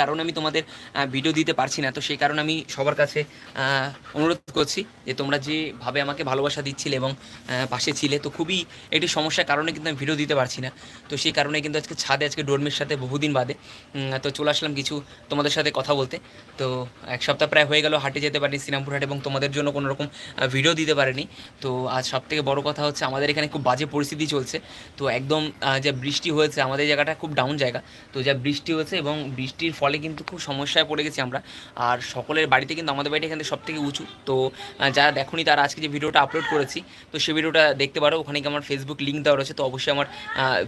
কারণে আমি তোমাদের ভিডিও দিতে পারছি না। তো সেই কারণে আমি সবার কাছে অনুরোধ করছি যে তোমরা যেভাবে আমাকে ভালোবাসা দিচ্ছিলে এবং পাশে ছিলে, তো খুবই একটি সমস্যার কারণে কিন্তু আমি ভিডিও দিতে পারছি না। তো সেই কারণে কিন্তু আজকে ছাদে, আজকে ডোরমের সাথে বহুদিন বাদে তো চলে আসলাম কিছু তোমাদের সাথে কথা বলতে। তো এক সপ্তাহ প্রায় হয়ে গেল হাটে যেতে পারিনি, শ্রীরামপুর হাট, এবং তোমাদের জন্য কোনো রকম ভিডিও দিতে পারিনি। তো আজ সব থেকে বড় কথা হচ্ছে আমাদের এখানে খুব বাজে পরিস্থিতি চলছে। তো একদম যা বৃষ্টি হয়েছে, আমাদের জায়গাটা খুব ডাউন জায়গা। তো যা বৃষ্টি হয়েছে এবং বৃষ্টির ফলে কিন্তু খুব সমস্যায় পড়ে গেছি আমরা। আর সকলের বাড়িতে কিন্তু আমাদের বাড়িটা এখানে সব থেকে উঁচু। তো যারা দেখোনি তারা আজকে যে ভিডিওটা আপলোড করেছি, তো সেই ভিডিওটা দেখতে পারো। ওখানে কি আমার ফেসবুক লিঙ্ক দেওয়া রয়েছে। তো অবশ্যই আমার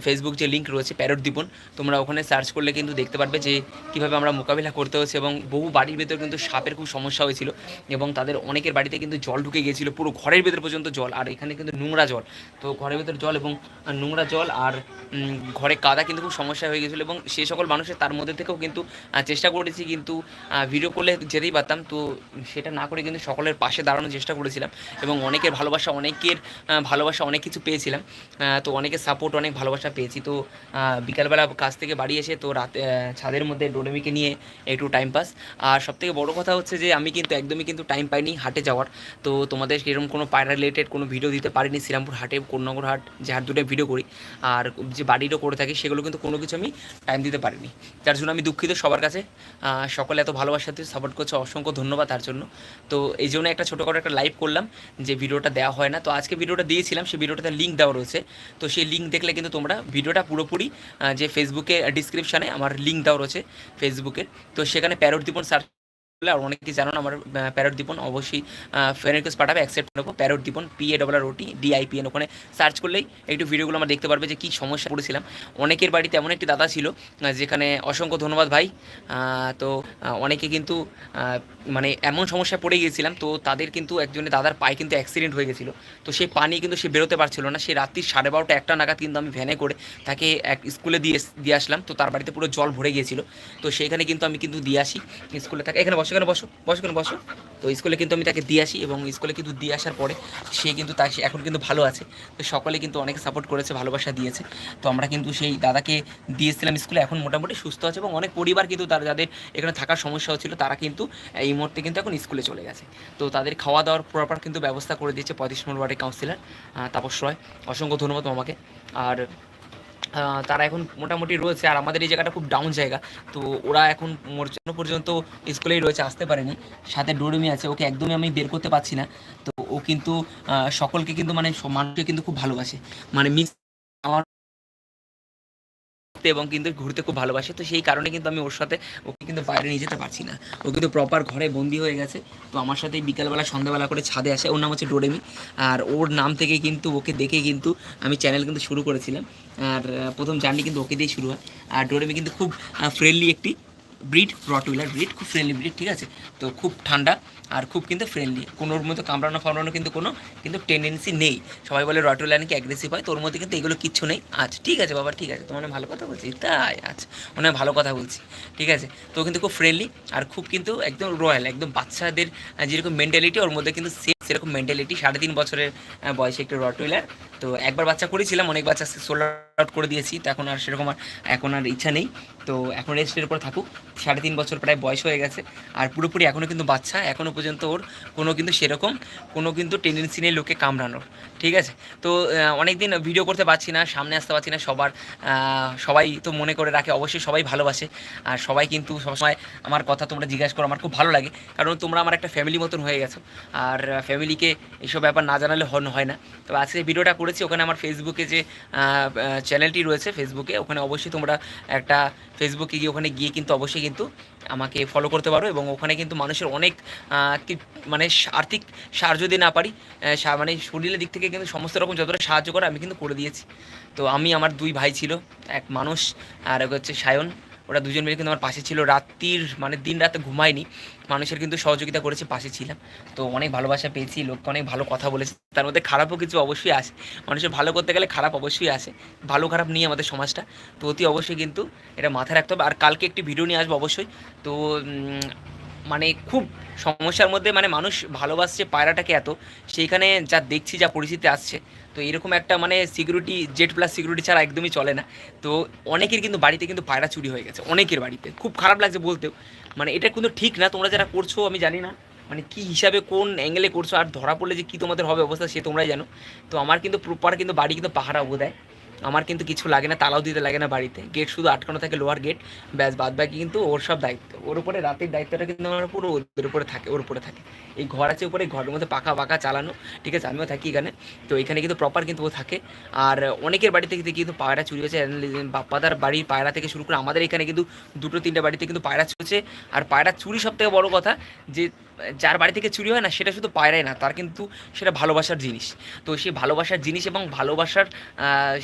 ফেসবুক যে লিঙ্ক রয়েছে প্যারট দীপন তোমরা ওখানে সার্চ করলে কিন্তু দেখতে পারবে যে কীভাবে আমরা মোকাবিলা করতে হয়েছে এবং বহু বাড়ির ভেতর কিন্তু সাপের খুব সমস্যা হয়েছিল এবং তাদের অনেকের বাড়িতে কিন্তু জল ঢুকে গিয়েছিল। পুরো ঘরের ভেতর পর্যন্ত জল। আর এখানে কিন্তু নোংরা জল। তো ঘরের ভেতর জল এবং নোংরা জল আর ঘরে কাদা কিন্তু খুব সমস্যা হয়ে গেছিল এবং সেই সকল মানুষের তার মধ্যে থেকেও কিন্তু চেষ্টা করেছি কিন্তু ভিডিও করলে যেতেই পারতাম। তো সেটা না করে কিন্তু সকলের পাশে দাঁড়ানোর চেষ্টা করেছিলাম এবং অনেকের ভালোবাসা অনেকের ভালোবাসা অনেক কিছু পেয়েছিলাম। তো অনেকের সাপোর্ট অনেক ভালোবাসা পেয়েছি। তো বিকালবেলা কাজ থেকে বাড়ি এসে তো রাতে ছাদের মধ্যে ডোলেমিকে নিয়ে একটু টাইম পাস আর সবথেকে বড় কথা হচ্ছে যে, আমি কিন্তু একদমই কিন্তু টাইম পাইনি হাটে যাওয়ার। তো তোমাদের এরকম কোনো পায়রা রিলেটেড কোনো ভিডিও দিতে পারিনি শ্রীরামপুর হাটে, কোন্নগর হাট, যে হাট দুটো ভিডিও করি। আর যে বাড়িরও করে থাকি, সেগুলো কিন্তু কোনো কিছু আমি টাইম দিতে পারিনি। যার জন্য আমি দুঃখিত সবার কাছে। সকলে এত ভালোবাসাতে সাপোর্ট করছে, অসংখ্য ধন্যবাদ তার জন্য। তো এই জন্য একটা ছোটোখাটো একটা লাইভ করলাম যে ভিডিওটা দেওয়া হয় না। তো আজকে ভিডিওটা দিয়েছিলাম, সেই ভিডিওটাতে লিঙ্ক দেওয়া রয়েছে। তো সেই লিঙ্ক দেখলে কিন্তু তোমরা ভিডিওটা পুরোপুরি যে ফেসবুকে ডিসক্রিপশানে আমার লিঙ্ক দেওয়া রয়েছে ফেসবুকের তো সেখানে প্যারোট দীপন সার্চ আর অনেকে জানো আমার প্যারট দীপন অবশ্যই ফ্রেন্ড রিকোয়েস্ট পাঠাবে অ্যাকসেপ্ট করব parrot Dipan P A double R OT DIPN ওখানে সার্চ করলেই একটু ভিডিওগুলো আমরা দেখতে পারবে যে কী সমস্যা পড়েছিলাম অনেকের বাড়িতে এমন একটি দাদা ছিল যেখানে অসংখ্য ধন্যবাদ ভাই। তো অনেকে কিন্তু মানে এমন সমস্যা পড়ে গিয়েছিলাম, তো তাদের কিন্তু একজনের দাদার পায়ে কিন্তু অ্যাক্সিডেন্ট হয়ে গেছিল। তো সেই পানি কিন্তু সে বেরোতে পারছিল না। সে রাত্রি সাড়ে বারোটা একটা নাগাদ কিন্তু আমি ভ্যানে করে তাকে এক স্কুলে দিয়ে দিয়ে আসলাম। তো তার বাড়িতে পুরো জল ভরে গিয়েছিল। তো সেইখানে কিন্তু আমি কিন্তু দিয়ে আসি, স্কুলে থাকে এখানে বসো। এখানে বসো বসো এখানে বসো। তো স্কুলে কিন্তু আমি তাকে দিয়ে আসি এবং স্কুলে কিন্তু দিয়ে আসার পরে সে কিন্তু সে এখন কিন্তু ভালো আছে। তো সকলে কিন্তু অনেক সাপোর্ট করেছে, ভালোবাসা দিয়েছে। তো আমরা কিন্তু সেই দাদাকে দিয়েছিলাম স্কুলে, এখন মোটামুটি সুস্থ আছে এবং অনেক পরিবার কিন্তু তারা, যাদের এখানে থাকার সমস্যা হচ্ছিল, তারা কিন্তু এই মুহূর্তে কিন্তু এখন স্কুলে চলে গেছে। তো তাদের খাওয়া দাওয়ার প্রপার কিন্তু ব্যবস্থা করে দিয়েছে পঁয়ত্রিশ নম্বর ওয়ার্ডের কাউন্সিলর তাপস রয়। অসংখ্য ধন্যবাদ আমাকে আর তারা এখন মোটামুটি রয়েছে আর আমাদের এই জায়গাটা খুব ডাউন জায়গা। তো ওরা এখন মোর্চানো পর্যন্ত স্কুলেই রয়েছে, আসতে পারেনি। সাথে ডোরমি আছে, ওকে একদমই আমি বের করতে পারছি না। তো ও কিন্তু সকলকে কিন্তু মানে মানুষকে কিন্তু খুব ভালোবাসে। মানে মিস আমার এবং কিন্তু ঘুরতে খুব ভালোবাসে। তো সেই কারণে কিন্তু আমি ওর সাথে ওকে কিন্তু বাইরে নিয়ে যেতে পারছি না। ও কিন্তু প্রপার ঘরে বন্দি হয়ে গেছে। তো আমার সাথে বিকালবেলা, সন্ধ্যাবেলা করে ছাদে আসে। ওর নাম হচ্ছে ডোরেমি। আর ওর নাম থেকে কিন্তু ওকে দেখে কিন্তু আমি চ্যানেল কিন্তু শুরু করেছিলাম। আর প্রথম জার্নি কিন্তু ওকে দিয়ে শুরু হয়। আর ডোরেমি কিন্তু খুব ফ্রেন্ডলি একটি ব্রিড রটউইলার ব্রিড খুব ফ্রেন্ডলি ব্রিড ঠিক আছে? তো খুব ঠান্ডা আর খুব কিন্তু ফ্রেন্ডলি কোনোর মতো কামড়ানো ফামড়ানো কিন্তু কোনো, কিন্তু টেন্ডেন্সি নেই। সবাই বলে রটউইলার নাকি অ্যাগ্রেসিভ হয় তোর মধ্যে কিন্তু এগুলো কিচ্ছু নেই। আচ্ছা ঠিক আছে বাবা, ঠিক আছে। তোমার ভালো কথা বলছি? তাই আচ্ছা মনে ভালো কথা বলছি, ঠিক আছে? তো কিন্তু খুব ফ্রেন্ডলি আর খুব কিন্তু একদম রয়্যাল একদম বাচ্চাদের যেরকম মেন্টালিটি ওর মধ্যে কিন্তু সেম সেরকম মেন্টালিটি সাড়ে তিন বছরের বয়সে একটু রটউইলার তো একবার বাচ্চা করেছিলাম, অনেক বাচ্চা সোল আউট করে দিয়েছি, তো এখন আর সেরকম আর, এখন আর ইচ্ছা নেই। তো এখন রেস্টের উপর থাকুক, সাড়ে তিন বছর প্রায় বয়স হয়ে গেছে। আর পুরোপুরি এখনও কিন্তু বাচ্চা এখনও পর্যন্ত ওর কোনো কিন্তু সেরকম, কোনো কিন্তু টেন্ডেন্সি নেই লোকে কামড়ানোর, ঠিক আছে? তো অনেক দিন ভিডিও করতে পারছি না, সামনে আসতে পারছি না, সবার সবাই তো মনে করে রাখে, অবশ্যই সবাই ভালোবাসে। আর সবাই কিন্তু সবসময় আমার কথা তোমরা জিজ্ঞাসা করো, আমার খুব ভালো লাগে। কারণ তোমরা আমার একটা ফ্যামিলি মতন হয়ে গেছো। আর ফ্যামিলিকে এইসব ব্যাপার না জানালে হন, হয় না। তো আজকে ভিডিওটা করেছি, ওখানে আমার ফেসবুকে যে চ্যানেলটি রয়েছে ফেসবুকে ওখানে অবশ্যই তোমরা একটা ফেসবুকে গিয়ে, ওখানে গিয়ে কিন্তু অবশ্যই কিন্তু আমাকে ফলো করতে পারো এবং ওখানে কিন্তু মানুষের অনেক মানে আর্থিক সাহায্য যদি না পারি মানে শরীরের দিক থেকে কিন্তু সমস্ত রকম যতটা সাহায্য করে, আমি কিন্তু করে দিয়েছি। তো আমি, আমার দুই ভাই ছিল, এক মানুষ আর এক হচ্ছে সায়ন। ওরা দুজন মিলে কিন্তু আমার পাশে ছিল। রাত্রির মানে দিন রাতে ঘুমায়নি। মানুষের কিন্তু সহযোগিতা করেছে, পাশে ছিলাম। তো অনেক ভালোবাসা পেয়েছি, লোককে অনেক ভালো কথা বলেছে। তার মধ্যে খারাপও কিছু অবশ্যই আসে মানুষের ভালো করতে গেলে খারাপ অবশ্যই আসে ভালো খারাপ নিয়ে আমাদের সমাজটা। তো অতি অবশ্যই কিন্তু এটা মাথায় রাখতে হবে। আর কালকে একটি ভিডিও নিয়ে আসব অবশ্যই। তো মানে খুব সমস্যার মধ্যে মানে মানুষ ভালোবাসছে পায়রাটাকে এত। সেইখানে যা দেখছি, যা পরিস্থিতি আসছে তো এরকম একটা মানে সিকিউরিটি জেট প্লাস সিকিউরিটি ছাড়া একদমই চলে না। তো অনেকের কিন্তু বাড়িতে কিন্তু পায়রা চুরি হয়ে গেছে, অনেকের বাড়িতে। খুব খারাপ লাগছে বলতেও। মানে এটা কিন্তু ঠিক না, তোমরা যারা করছ, আমি জানি না। মানে কি হিসাবে, কোন অ্যাঙ্গেলে করছ, আর ধরা পড়লে যে কী তোমাদের হবে অবস্থা, সে তোমরাই জানো। তো আমার কিন্তু প্রপার কিন্তু বাড়ি কিন্তু পাহারা দেয়। আমার কিন্তু কিছু লাগে না, তালাও দিতে লাগে না বাড়িতে। গেট শুধু আটকানো থাকে লোয়ার গেট ব্যাস বাদ বাকি কিন্তু ওর সব দায়িত্ব। ওর উপরে রাতের দায়িত্বটা কিন্তু আমার পুরো ওদের উপরে থাকে, ওর উপরে থাকে। এই ঘর আছে উপরে, ঘরের মধ্যে পাকা পাকা চালানো, ঠিক আছে? আমিও থাকি এখানে। তো এখানে কিন্তু প্রপার কিন্তু ও থাকে। আর অনেকের বাড়ি থেকে কিন্তু পায়রা চুরি হয়েছে। বাপ্পাদার বাড়ির পায়রা থেকে শুরু করে আমাদের এখানে কিন্তু দুটো, তিনটে বাড়িতে কিন্তু পায়রা চলছে আর পায়রা চুরি সব থেকে বড় কথা যে যার বাড়ি থেকে চুরি হয় না, সেটা শুধু পায়রাই না, তার কিন্তু সেটা ভালোবাসার জিনিস। তো সেই ভালোবাসার জিনিস এবং ভালোবাসার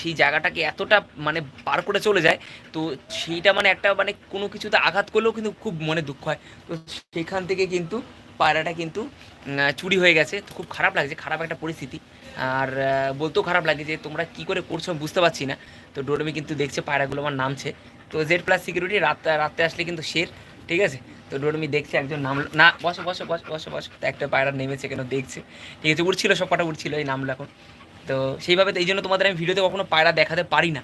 সেই জায়গাটাকে এতটা মানে পার করে চলে যায়, তো সেইটা মানে একটা মানে কোনো কিছুতে আঘাত করলেও কিন্তু খুব মনে দুঃখ হয়। তো সেখান থেকে কিন্তু পায়রাটা কিন্তু চুরি হয়ে গেছে। খুব খারাপ লাগছে, খারাপ একটা পরিস্থিতি। আর বলতেও খারাপ লাগে যে তোমরা কি করে করছ আমি বুঝতে পারছি না। তো ডোরমি কিন্তু দেখছে পায়রাগুলো আমার নামছে। তো জেড প্লাস সিকিউরিটি রাত, রাতে আসলে কিন্তু শের ঠিক আছে? তো ডোরমি দেখছে, একজন নাম না, বসো বসো বসো বসো বসো। একটা পায়রা নেমেছে কেন দেখছে? ঠিক আছে উঠছিল সব কটা উঠছিল এই নামলো এখন। তো সেইভাবে এই জন্য তোমাদের আমি ভিডিওতে কখনো পায়রা দেখাতে পারি না।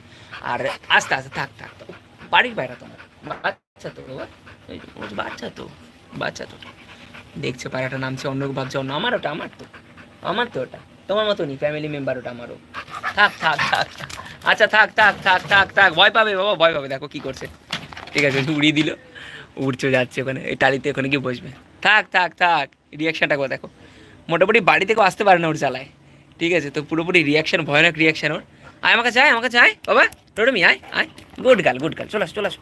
আর আস্তে আস্তে, থাক থাক বাড়ির পায়রা তোমার। বাচ্চা তো বাচ্চা তো বাচ্চা তো। দেখছে, পায়রাটা নামছে, অন্য ভাবছে, অন্য, আমার ওটা, আমার তো। আমার তো ওটা। তোমার মতনই ফ্যামিলি মেম্বার ওটা আমারও। থাক থাক থাক। আচ্ছা থাক থাক থাক থাক থাক। ভয় পাবে, বাবা, ভয় পাবে। দেখো কি করছে। ঠিক আছে, উড়িয়ে দিল। উড়ছে যাচ্ছে ওখানে, এই টালিতে ওখানে গিয়ে বসবে। থাক থাক থাক রিয়াকশানটা করে দেখো। মোটামুটি বাড়ি থেকেও আসতে পারে না ওর চালায় ঠিক আছে, তো পুরোপুরি রিয়াকশান ভয়ানক রিয়াকশান ওর। আয় আমাকে কাছে আমাকে আয় বাবা, রোডমি, আয় আয়। গুড গাল গুড গাল চলে আসো।